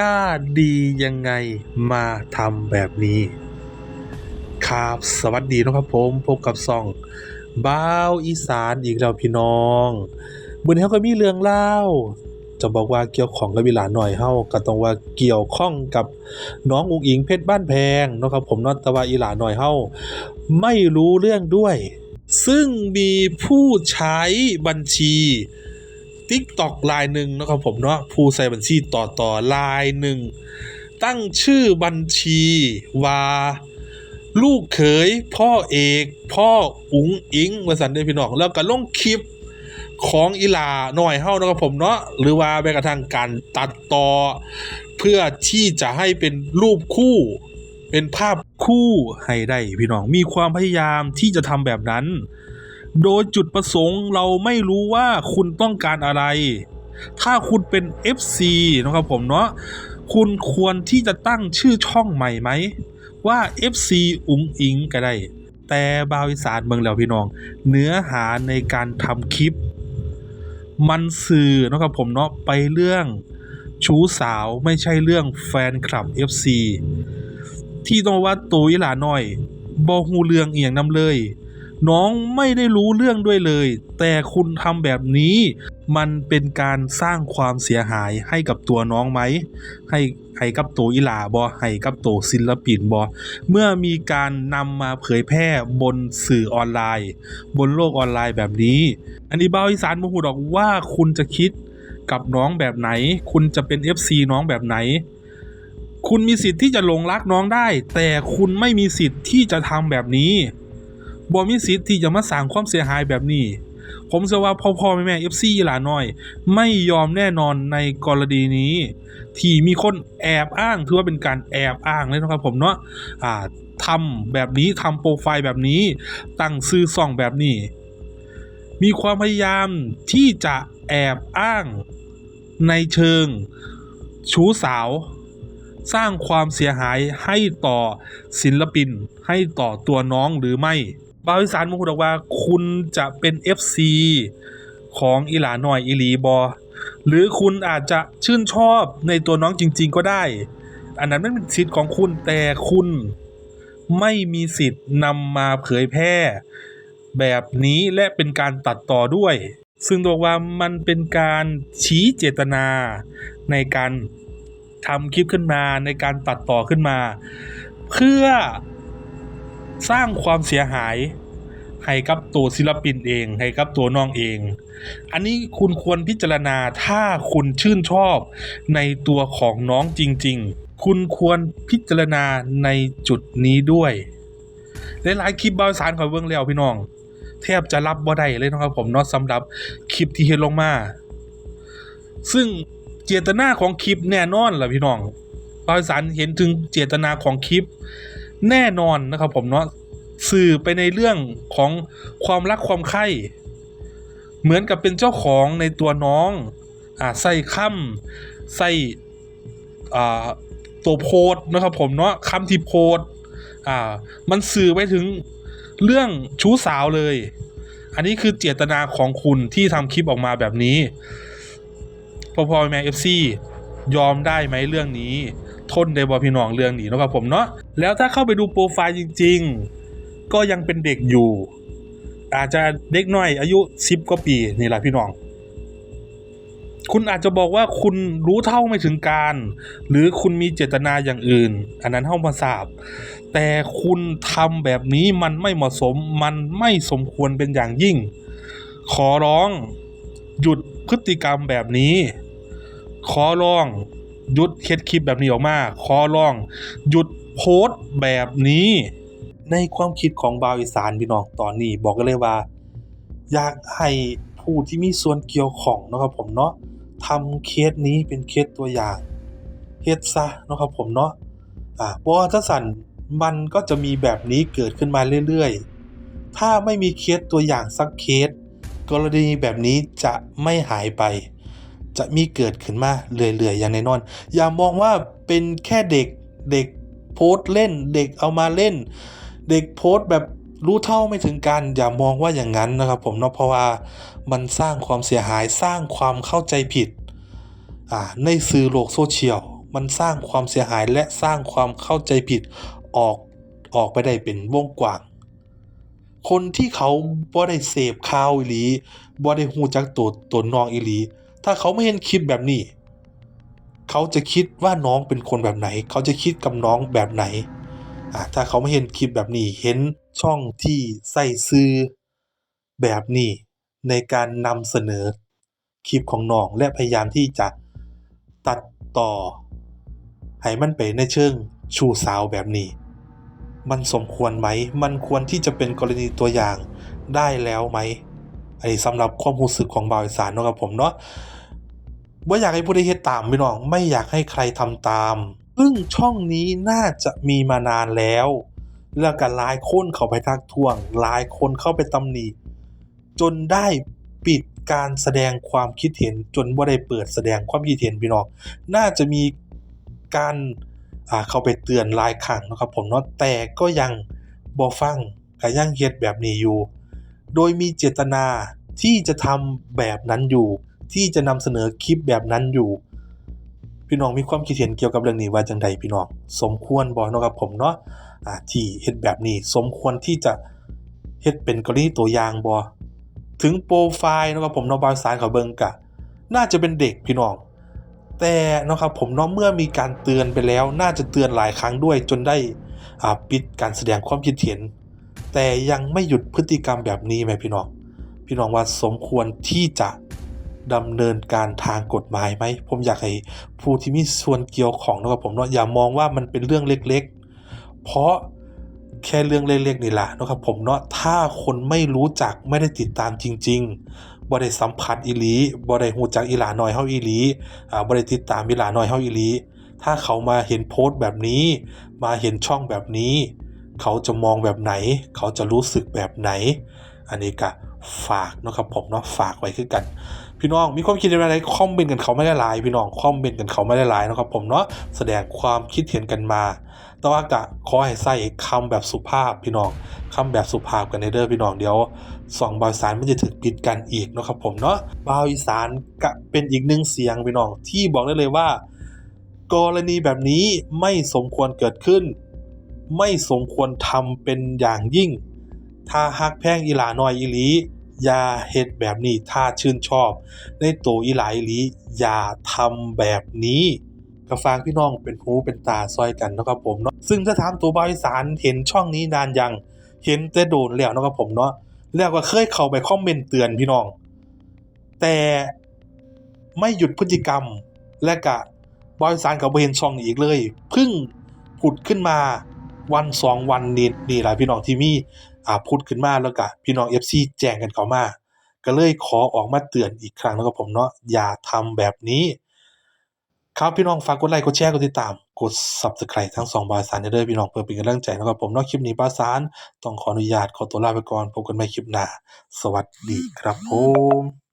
กล้าดียังไงมาทำแบบนี้ ครับสวัสดีนะครับผมพบกับซองบ้าวอีสานอีกแล้วพี่น้องมื้อนี้เฮาก็มีเรื่องเล่า จะบอกว่าเกี่ยวของกับอีหลาหน่อยเฮาก็ต้องว่าเกี่ยวข้องกับน้องอุ๋งอิงเพชรบ้านแพงนะครับผมนาะแต่ว่าอีหลาหน่อยเฮาไม่รู้เรื่องด้วย ซึ่งมีผู้ใช้บัญชี TikTok ลายหนึ่งนะครับผมเนาะผู้ใช้บัญชีต่อต่อลายหนึ่ง ตั้งชื่อบัญชีว่าลูกเขยพ่อเอก พ่ออุ๋งอิงว่าสันเดพี่น้องแล้วก็ลงคลิปของอีหลาหน่อยเฮานะครับผมเนาะหรือว่าแม้กระทั่งการตัดต่อ เพื่อที่จะให้เป็นรูปคู่ เป็นภาพคู่ให้ได้พี่น้องมีความพยายามที่จะทำแบบนั้น โดยจุดประสงค์เราไม่รู้ว่าคุณต้องการอะไร ถ้าคุณเป็น FC นะครับผมเนาะคุณควรที่จะตั้งชื่อช่องใหม่ไหม ว่า FC อุ๋งอิงก็ได้ แต่บาวอีสานเมืองแล้วพี่น้อง เนื้อหาในการทำคลิป มันสื่อนะครับผมเนาะไปเรื่องชู้สาวไม่ใช่เรื่องแฟนคลับ FC ที่ต้องว่าตัวอีหลาน้อยบอฮูเรื่องเอียงนำเลย น้องไม่ได้รู้เรื่องด้วยเลย แต่คุณทำแบบนี้ มันเป็นการสร้างความเสียหายให้กับตัวน้องไหม ให้ให้กับตัวอีหลาบอให้กับตัวศิลปินบอเมื่อมีการนำมาเผยแพร่บนสื่อออนไลน์ บนโลกออนไลน์แบบนี้ อันนี้เบาอีสานโมโหดอกว่าคุณจะคิดกับน้องแบบไหน คุณจะเป็น FC น้องแบบไหน คุณมีสิทธิ์ที่จะหลงรักน้องได้ แต่คุณไม่มีสิทธิ์ที่จะทำแบบนี้ บ่มีสิทธิ์ที่จะมาสร้างความเสียหายแบบนี้ ผมเชื่อว่าพ่อพ่อแม่แม่ FC หลาน้อย ไม่ยอมแน่นอนในกรณีนี้ ที่มีคนแอบอ้างถือว่าเป็นการแอบอ้างเลยนะครับผมเนาะอ่าทำแบบนี้ทำโปรไฟล์แบบนี้ ตั้งซื้อซ่องแบบนี้ มีความพยายามที่จะแอบอ้างในเชิงชู้สาว สร้างความเสียหายให้ต่อศิลปินให้ต่อตัวน้องหรือไม่ บาวอีสานมุกบอกว่าคุณจะเป็น FC ของอีหลาหน่อยอีหลีบอ หรือคุณอาจจะชื่นชอบในตัวน้องจริง ๆ ก็ได้ อันนั้นไม่เป็นสิทธิ์ของคุณแต่คุณไม่มีสิทธิ์นำมาเผยแพร่ แบบนี้และเป็นการตัดต่อด้วย ซึ่งบอกว่ามันเป็นการชี้เจตนาในการทำคลิปขึ้นมาในการตัดต่อขึ้นมา เพื่อ สร้างความเสียหายให้กับตัวศิลปินเอง ให้กับตัวน้องเอง อันนี้คุณควรพิจารณาถ้าคุณชื่นชอบในตัวของน้องจริง ๆ คุณควรพิจารณาในจุดนี้ด้วยหลายๆคลิปบาวสารขอยเบิ่งแล้วพี่น้อง แทบจะรับบ่ได้เลยนะครับผมนาะสำหรับคลิปที่เฮ็ดลงมา ซึ่งเจตนาของคลิปแน่นอนล่ะพี่น้องบาวสารเห็นถึงเจตนาของคลิป แน่นอนนะครับผมเนาะสื่อไปในเรื่องของความรักความใคร่เหมือนกับเป็นเจ้าของในตัวน้องอ่าใส่คำใส่อ่าตัวโพสต์นะครับผมเนาะคำที่โพสต์อ่ามันสื่อไปถึงเรื่องชู้สาวเลย อันนี้คือเจตนาของคุณที่ทำคลิปออกมาแบบนี้พอพอแม่เอฟซียอมได้ไหมเรื่องนี้ ทนได้บอพี่น้องเรื่องนี้นะครับผมเนาะแล้วถ้าเข้าไปดูโปรไฟล์จริง ๆ ก็ยังเป็นเด็กอยู่ อาจจะเด็กน้อยอายุสิบกว่าปีนี่แหละพี่น้อง คุณอาจจะบอกว่าคุณรู้เท่าไม่ถึงการ หรือคุณมีเจตนาอย่างอื่น อันนั้นเท่ามาทราบ แต่คุณทำแบบนี้มันไม่เหมาะสมมันไม่สมควรเป็นอย่างยิ่ง ขอร้องหยุดพฤติกรรมแบบนี้ ขอร้อง หยุดเคสคลิปแบบนี้ออกมาขอร้องหยุดโพสต์แบบนี้ ในความคิดของบาวอีสานพี่น้องตอนนี้บอกกันเลยว่า อยากให้ผู้ที่มีส่วนเกี่ยวของนะครับผมเนาะทำเคสนี้เป็นเคสตัวอย่างเฮ็ดซะนะครับผมเนาะอ่าเพราะว่าถ้าสั่นมันก็จะมีแบบนี้เกิดขึ้นมาเรื่อยๆ ถ้าไม่มีเคสตัวอย่างสักเคส กรณีแบบนี้จะไม่หายไป จะมีเกิดขึ้นมาเรื่อยๆอย่างแน่นอน อย่ามองว่าเป็นแค่เด็กเด็กโพสเล่น เด็กเอามาเล่น เด็กโพสแบบรู้เท่าไม่ถึงการอย่ามองว่าอย่างนั้นนะครับผมเนาะเพราะว่ามันสร้างความเสียหายสร้างความเข้าใจผิดในสื่อโลกโซเชียลมันสร้างความเสียหายและสร้างความเข้าใจผิดออกออกไปได้เป็นวงกว้าง คนที่เขาบ่ได้เสพข่าวอีหลีบ่ได้ฮู้จักตัวตนน้องอีหลี ถ้าเขาไม่เห็นคลิปแบบนี้ เขาจะคิดว่าน้องเป็นคนแบบไหน เขาจะคิดกับน้องแบบไหนถ้าเขาไม่เห็นคลิปแบบนี้ เห็นช่องที่ใส่ซื่อแบบนี้ในการนำเสนอคลิปของน้องและพยายามที่จะตัดต่อ ให้มันไปในเชิงชูสาวแบบนี้ มันสมควรไหม มันควรที่จะเป็นกรณีตัวอย่างได้แล้วไหม อันนี้สำหรับความรู้สึกของบ่าวอีสานเนาะครับผมเนาะว่าอยากให้ผู้ใดเฮ็ดตามพี่น้องไม่อยากให้ใครทำตามซึ่งช่องนี้น่าจะมีมานานแล้วแล้วก็หลายคนเข้าไปทักท้วงหลายคนเข้าไปตำหนิจนได้ปิดการแสดงความคิดเห็นจนบ่ได้เปิดแสดงความคิดเห็นพี่น้องน่าจะมีการเข้าไปเตือนลายครั้งนะครับผมเนาะแต่ก็ยังบ่ฟังก็ยังเฮ็ดแบบนี้อยู่ โดยมีเจตนาที่จะทำแบบนั้นอยู่ ที่จะนำเสนอคลิปแบบนั้นอยู่ พี่น้องมีความคิดเห็นเกี่ยวกับเรื่องนี้ว่าจังใดพี่น้องสมควรบ่เนาะครับผมเนาะอ่าที่เฮ็ดแบบนี้ สมควรที่จะเฮ็ดเป็นกรณีตัวอย่างบ่ถึงโปรไฟล์นะครับผมนาะบาสารเขาเบิงกะ น่าจะเป็นเด็กพี่น้อง แต่นะครับผมเนาะเมื่อมีการเตือนไปแล้ว น่าจะเตือนหลายครั้งด้วยจนได้อ่าปิดการแสดงความคิดเห็น แต่ยังไม่หยุดพฤติกรรมแบบนี้ไหมพี่น้อง พี่น้องว่าสมควรที่จะดำเนินการทางกฎหมายไหม ผมอยากให้ผู้ที่มีส่วนเกี่ยวของนะครับผมเนาะอย่ามองว่ามันเป็นเรื่องเล็กๆ เพราะแค่เรื่องเล็กๆนี่แหละนะครับผมเนาะถ้าคนไม่รู้จักไม่ได้ติดตามจริง ๆบ่ได้สัมผัสอีหลีบ่ได้ฮู้จักอีหลาน้อยเฮาอีหลีอ่าบ่ได้ติดตามอีหลาน้อยเฮาอีหลี ถ้าเขามาเห็นโพสต์แบบนี้ มาเห็นช่องแบบนี้ เขาจะมองแบบไหน เขาจะรู้สึกแบบไหน อันนี้ก็ฝากนะครับผมเนาะฝากไว้คือกัน พี่น้องมีความคิดเห็นอะไรคอมเมนต์กันเขาไม่ได้หลาย พี่น้องคอมเมนต์กันเขาไม่ได้หลายนะครับผมเนาะแสดงความคิดเห็นกันมา แต่ว่าก็ขอให้ใส่คำแบบสุภาพพี่น้องคำแบบสุภาพกันในเด้อพี่น้องเดี๋ยวสองบาวอีสานมันจะถึกปิดกันอีกนะครับผมเนาะบาวอีสานก็เป็นอีกหนึ่งเสียงพี่น้องที่บอกได้เลยว่า กรณีแบบนี้ไม่สมควรเกิดขึ้น ไม่สมควรทำเป็นอย่างยิ่ง ถ้าฮักแพงอีหลาน้อยอีหลีอย่าเฮ็ดแบบนี้ถ้าชื่นชอบ ในตัวอีหลาอีหลีอย่าทำแบบนี้ก็ฝากพี่น้องเป็นหูเป็นตาซอยกันนะครับผมเนาะซึ่งถ้าถามตัวบาวอีสานเห็นช่องนี้นานยังเห็นแต่โดนแล้วนะครับผมเนาะแล้วก็เคยเข้าไปคอมเมนต์เตือนพี่น้อง แต่ไม่หยุดพฤติกรรมและกะบอยสารกับเห็นช่องอีกเลยพิ่งผุดขึ้นมา วันสองวันนี้นี่แหละพี่น้องที่มีอ่าผุดขึ้นมาแล้วก็พี่น้อง FC แจ้งกันเข้ามาก็เลยขอออกมาเตือนอีกครั้งนะครับผมเนาะอย่าทำแบบนี้ครับพี่น้องฝากกดไลค์กดแชร์กดติดตาม กด Subscribe ทั้งสองบายสารเด้อพี่น้องเพื่อเป็นกำลังใจนะครับผมเนาะคลิปนี้บาสารต้องขออนุญาตขอตัวลาไปก่อนพบกันใหม่คลิปหน้า สวัสดีครับผม